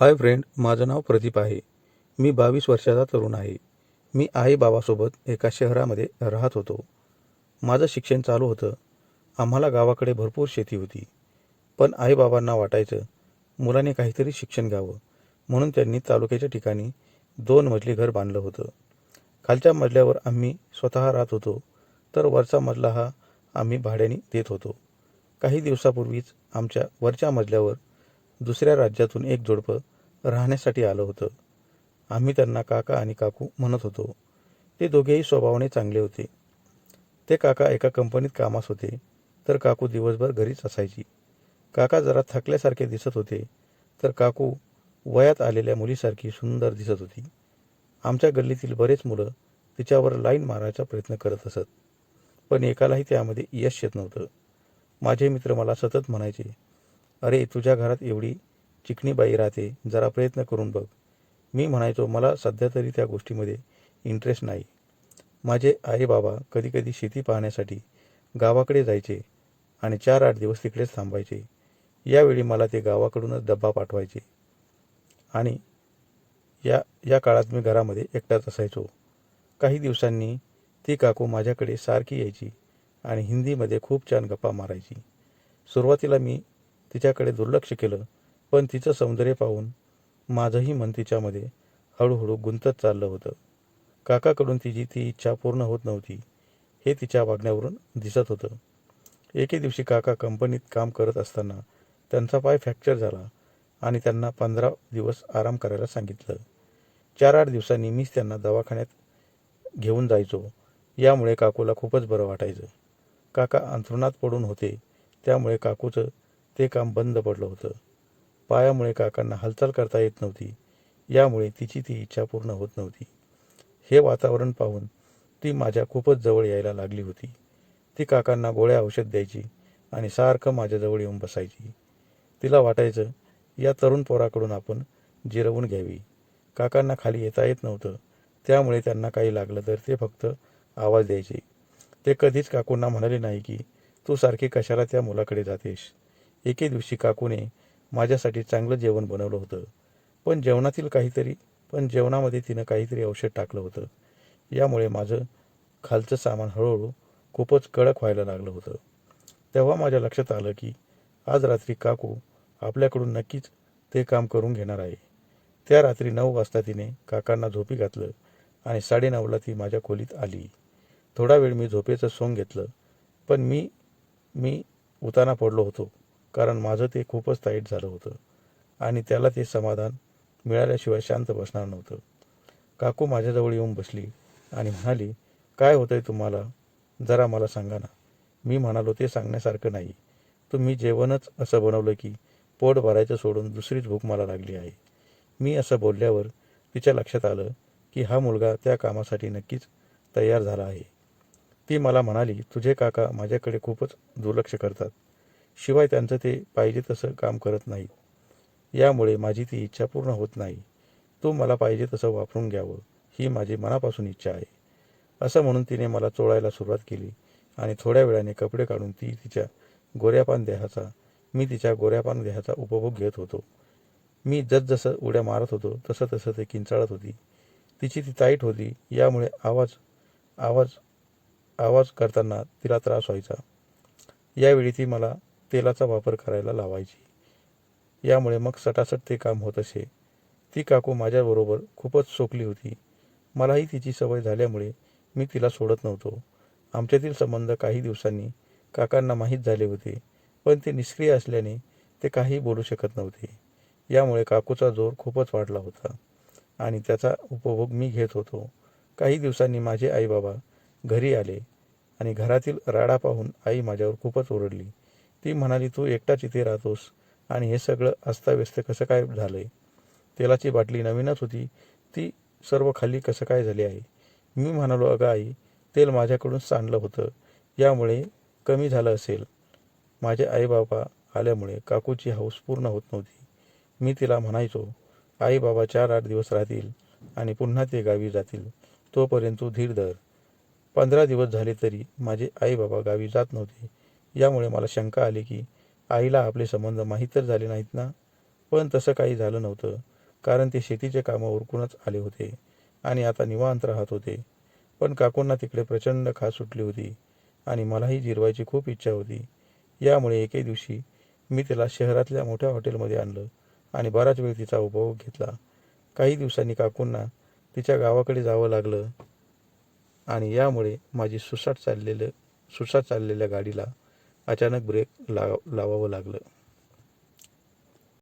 Hi friend माझं नाव प्रदीप आहे. मी बावीस वर्षाचा तरुण आहे. मी आई बाबासोबत एका शहरामध्ये राहत होतो. माझं शिक्षण चालू होतं. आम्हाला गावाकडे भरपूर शेती होती. पण आईबाबांना वाटायचं मुलाने काहीतरी शिक्षण घ्यावं. म्हणून त्यांनी तालुक्याच्या ठिकाणी दोन मजली घर बांधलं होतं. खालच्या मजल्यावर आम्ही स्वतः राहत होतो तर वरचा मजला हा आम्ही भाड्याने देत होतो. काही दिवसापूर्वीच आमच्या वरच्या मजल्यावर दुसऱ्या राज्यातून एक जोडपं राहण्यासाठी आलं होतं. आम्ही त्यांना काका आणि काकू म्हणत होतो. ते दोघेही स्वभावाने चांगले होते. ते काका एका कंपनीत कामास होते तर काकू दिवसभर घरीच असायची. काका जरा थकल्यासारखे दिसत होते तर काकू वयात आलेल्या मुलीसारखी सुंदर दिसत होती. आमच्या गल्लीतील बरेच मुलं तिच्यावर लाईन मारायचा प्रयत्न करत असत. पण एकालाही त्यामध्ये यश येत नव्हतं. माझे मित्र मला सतत म्हणायचे अरे तुझ्या घरात एवढी चिकणी बाई राहते जरा प्रयत्न करून बघ. मी म्हणायचो मला सध्या तरी त्या गोष्टीमध्ये इंटरेस्ट नाही. माझे आई बाबा कधीकधी शेती पाहण्यासाठी गावाकडे जायचे आणि चार आठ दिवस तिकडेच थांबायचे. यावेळी मला ते गावाकडूनच डब्बा पाठवायचे. आणि या या काळात मी घरामध्ये एकटाच असायचो. काही दिवसांनी ती काकू माझ्याकडे सारखी यायची आणि हिंदीमध्ये खूप छान गप्पा मारायची. सुरुवातीला मी तिच्याकडे दुर्लक्ष केलं. पण तिचं सौंदर्य पाहून माझंही मन तिच्यामध्ये हळूहळू गुंतत चाललं होतं. काकाकडून तिची ती इच्छा पूर्ण होत नव्हती. हे तिच्या वागण्यावरून दिसत होतं. एके दिवशी काका कंपनीत काम करत असताना त्यांचा पाय फ्रॅक्चर झाला आणि त्यांना पंधरा दिवस आराम करायला सांगितलं. चार आठ दिवसांनी मीच त्यांना दवाखान्यात घेऊन जायचो. यामुळे काकूला खूपच बरं वाटायचं. काका अंथरुणात पडून होते. त्यामुळे काकूचं ते काम बंद पडलं होतं. पायामुळे काकांना हालचाल करता येत नव्हती. यामुळे तिची ती इच्छा पूर्ण होत नव्हती. हे वातावरण पाहून ती माझ्या खूपच जवळ यायला लागली होती. ती काकांना गोळ्या औषध द्यायची आणि सारखं माझ्याजवळ येऊन बसायची. तिला वाटायचं या तरुण पोराकडून आपण जिरवून घ्यावी. काकांना खाली येता येत नव्हतं. त्यामुळे त्यांना काही लागलं तर ते फक्त आवाज द्यायचे. ते कधीच काकूंना म्हणाले नाही की तू सारखी कशाला त्या मुलाकडे जातेस? एके दिवशी काकूने माझ्यासाठी चांगलं जेवण बनवलं होतं. पण जेवणातील काहीतरी पण जेवणामध्ये तिनं काहीतरी औषध टाकलं होतं. यामुळे माझं खालचं सामान हळूहळू खूपच कडक व्हायला लागलं होतं. तेव्हा माझ्या लक्षात आलं की आज रात्री काकू आपल्याकडून नक्कीच ते काम करून घेणार आहे. त्या रात्री नऊ वाजता तिने काकांना झोपी घातलं आणि साडेनऊला ती माझ्या खोलीत आली. थोडा वेळ मी झोपेचं सोंग घेतलं पण मी मी उताना पडलो होतो. कारण माझं ते खूपच ताईट झालं होतं. आणि त्याला ते समाधान मिळाल्याशिवाय शांत बसणार नव्हतं. काकू माझ्याजवळ येऊन बसली आणि म्हणाली काय होतंय तुम्हाला? जरा मला सांगा ना. मी म्हणालो ते सांगण्यासारखं नाही. तुम्ही जेवणच असं बनवलं की पोट भरायचं सोडून दुसरीच भूक मला लागली आहे. मी असं बोलल्यावर तिच्या लक्षात आलं की हा मुलगा त्या कामासाठी नक्कीच तयार झाला आहे. ती मला म्हणाली तुझे काका माझ्याकडे खूपच दुर्लक्ष करतात. शिवाय त्यांचं ते पाहिजे तसं काम करत नाहीत यामुळे माझी ती इच्छा पूर्ण होत नाही. तू मला पाहिजे तसं वापरून घ्यावं ही माझी मनापासून इच्छा आहे. असं म्हणून तिने मला चोळायला सुरुवात केली आणि थोड्या वेळाने कपडे काढून ती तिच्या गोऱ्यापान देहाचा मी तिच्या गोऱ्यापान देहाचा उपभोग घेत होतो. मी जसजसं उड्या मारत होतो तसं तसं ते किंचाळत होती. तिची ती ताईट होती यामुळे आवाज आवाज आवाज करताना तिला त्रास व्हायचा. यावेळी ती मला तेलाचा वापर करायला लावायची. यामुळे मग सटासट ते काम होत असे. ती काकू माझ्याबरोबर खूपच सोकली होती. मलाही तिची सवय झाल्यामुळे मी तिला सोडत नव्हतो. आमच्यातील संबंध काही दिवसांनी काकांना माहीत झाले होते पण ते निष्क्रिय असल्याने ते काही बोलू शकत नव्हते. यामुळे काकूचा जोर खूपच वाढला होता आणि त्याचा उपभोग मी घेत होतो. काही दिवसांनी माझे आईबाबा घरी आले आणि घरातील राडा पाहून आई माझ्यावर खूपच ओरडली. ती म्हणाली तू एकटाच इथे राहतोस. आणि हे सगळं अस्ताव्यस्त कसं काय झालं आहे तेलाची बाटली नवीनच होती. ती सर्व खाली कसं काय झाली आहे? मी म्हणालो अगं आई तेल माझ्याकडून सांडलं होतं. यामुळे कमी झालं असेल. माझे आईबाबा आल्यामुळे काकूची हौस पूर्ण होत नव्हती. मी तिला म्हणायचो आईबाबा चार आठ दिवस राहतील आणि पुन्हा ते गावी जातील. तोपर्यंत तू धीर धर. पंधरा दिवस झाले तरी माझे आई बाबा गावी जात नव्हते. यामुळे मला शंका आली की आईला आपले संबंध माहीत तर झाले नाहीत ना? पण तसं काही झालं नव्हतं कारण ते शेतीचे कामं उरकूनच आले होते आणि आता निवांत राहत होते. पण काकूंना तिकडे प्रचंड खास सुटली होती आणि मलाही जिरवायची खूप इच्छा होती. यामुळे एके दिवशी मी तिला शहरातल्या मोठ्या हॉटेलमध्ये आणलं आणि बराच वेळ तिचा उपभोग घेतला. काही दिवसांनी काकूंना तिच्या गावाकडे जावं लागलं आणि यामुळे माझी सुसाट चाललेलं सुसाट चाललेल्या गाडीला अचानक ब्रेक लाव लावावं लागलं.